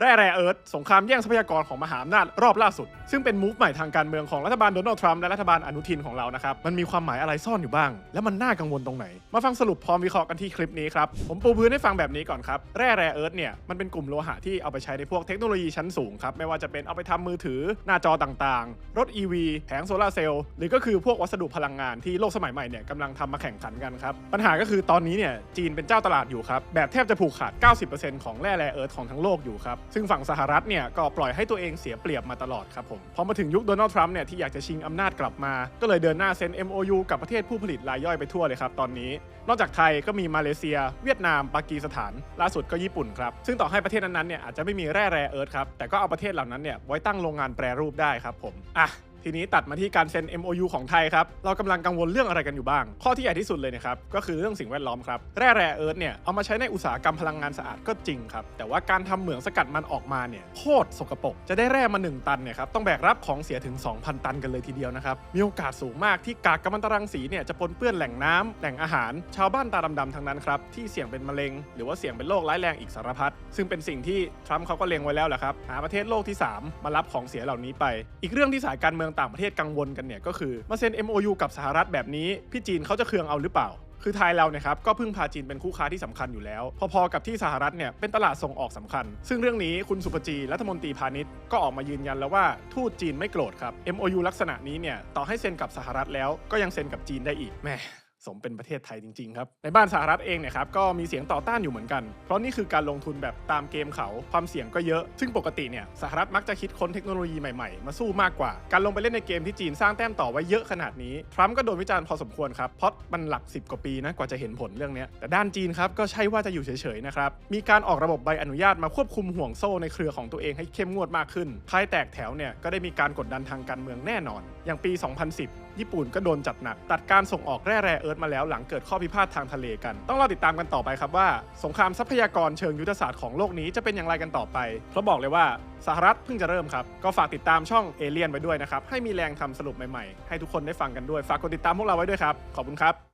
แร่แร่เอิร์ธสงครามแย่งทรัพยากรของมหาอำนาจรอบล่าสุด ซึ่งเป็นมูฟใหม่ทางการเมืองของรัฐบาลโดนัลด์ทรัมป์และรัฐบาลอนุทินของเรานะครับ มันมีความหมายอะไรซ่อนอยู่บ้าง และมันน่ากังวลตรงไหน มาฟังสรุปพร้อมวิเคราะห์กันที่คลิปนี้ครับ ผมปูพื้นให้ฟังแบบนี้ก่อนครับ แร่แร่เอิร์ธเนี่ยมันเป็นกลุ่มโลหะที่เอาไปใช้ในพวกเทคโนโลยีชั้นสูงครับไม่ว่าจะเป็นเอาไปทำมือถือ หน้าจอต่างๆ รถ EV แผงโซลาร์เซลล์หรือก็คือพวกวัสดุพลังงานที่โลกสมัยใหม่เนี่ยกำลังทำมาแข่งขันกันครับปัญหาก็คือตอนนี้เนี่ยจีนเป็นเจ้าตลาดอยู่ครับแบบแทบจะผูกขาด 90%ของแร่แร่เอิร์ธของทั้งโลกอยู่ครับซึ่งฝั่งสหรัฐเนี่ยก็ปล่อยให้ตัวเองเสียเปรียบมาตลอดครับผมพอมาถึงยุคโดนัลด์ทรัมป์เนี่ยที่อยากจะชิงอำนาจกลับมา ก็เลยเดินหน้าเซ็น MOU กับประเทศผู้ผลิตรายย่อยไปทั่วเลยครับตอนนี้ นอกจากไทยก็มีมาเลเซีย เวียดนาม ปากีสถาน ล่าสุดก็ญี่ปุ่นครับซึ่งต่อให้ประเทศนั้นๆเนี่ยอาจจะไม่มีแร่แร่เอิร์ธครับแต่ก็เอาประเทศเหล่านั้นเนี่ยไว้ตั้งโรงงานแปรรูปได้ครับผมอะ ทีนี้ตัดมาที่การเซ็น MOU ของไทยครับ เรากำลังกังวลเรื่องอะไรกันอยู่บ้าง ข้อที่ใหญ่ที่สุดเลยนะครับ ก็คือเรื่องสิ่งแวดล้อมครับ แร่แร่เอิร์ธเนี่ย เอามาใช้ในอุตสาหกรรมพลังงานสะอาดก็จริงครับ แต่ว่าการทำเหมืองสกัดมันออกมาเนี่ยโคตรสกปรก จะได้แร่มา 1 ตันเนี่ยครับ ต้องแบกรับของเสียถึง 2,000 ตันกันเลยทีเดียวนะครับ มีโอกาสสูงมากที่กากกัมมันตรังสีเนี่ยจะปนเปื้อนแหล่งน้ำแหล่งอาหาร ชาวบ้านตาดำๆทั้งนั้นครับที่เสี่ยงเป็นมะเร็ง หรือว่าเสี่ยงเป็นโรคร้ายแรงอีกสารพัดซึ่งเป็นสิ่งที่ทรัมป์เขาก็เล็งไว้แล้วแหละครับหาประเทศโลกที่ 3 มารับของเสียเหล่านี้ไป อีกเรื่องที่สายการเมืองต่างประเทศกังวลกันเนี่ยก็คือมาเซ็น MOU กับสหรัฐแบบนี้พี่จีนเขาจะเคืองเอาหรือเปล่าคือไทยเราเนี่ยครับก็พึ่งพาจีนเป็นคู่ค้าที่สำคัญอยู่แล้ว พอๆกับที่สหรัฐเนี่ยเป็นตลาดส่งออกสำคัญ ซึ่งเรื่องนี้คุณสุปจีรัฐมนตรีพาณิชย์ก็ออกมายืนยันแล้วว่าทูตจีนไม่โกรธครับ MOU ลักษณะนี้เนี่ยต่อให้เซ็นกับสหรัฐแล้วก็ยังเซ็นกับจีนได้อีกแม่ สมเป็นประเทศไทยจริงๆครับ ในบ้านสหรัฐเองเนี่ยครับก็มีเสียงต่อต้านอยู่เหมือนกัน เพราะนี่คือการลงทุนแบบตามเกมเขาความเสี่ยงก็เยอะ ซึ่งปกติเนี่ยสหรัฐมักจะคิดค้นเทคโนโลยีใหม่ๆ มาสู้มากกว่า การลงไปเล่นในเกมที่จีนสร้างแต้มต่อไว้เยอะขนาดนี้ ทรัมป์ก็โดนวิจารณ์พอสมควรครับเพราะมันหลัก 10 กว่าปีนะกว่าจะเห็นผลเรื่องเนี้ยแต่ด้านจีนครับก็ใช่ว่าจะอยู่เฉยๆนะครับมีการออกระบบใบอนุญาตมาควบคุมห่วงโซ่ในเครือของตัวเองให้เข้มงวดมากขึ้นใครแตกแถวเนี่ยก็ได้มีการกดดันทางการเมืองแน่นอน อย่างปี 2010 ญี่ปุ่นก็โดนจัดหนักตัดการส่งออกแร่แร่เอิร์ธมาแล้วหลังเกิดข้อพิพาททางทะเลกัน ต้องรอติดตามกันต่อไปครับว่า สงครามทรัพยากรเชิงยุทธศาสตร์ของโลกนี้จะเป็นอย่างไรกันต่อไป เพราะบอกเลยว่าสหรัฐเพิ่งจะเริ่มครับ ก็ฝากติดตามช่องเอเลียนไว้ด้วยนะครับ ให้มีแรงทำสรุปใหม่ๆ ให้ทุกคนได้ฟังกันด้วย ฝากกดติดตามพวกเราไว้ด้วยครับ ขอบคุณครับ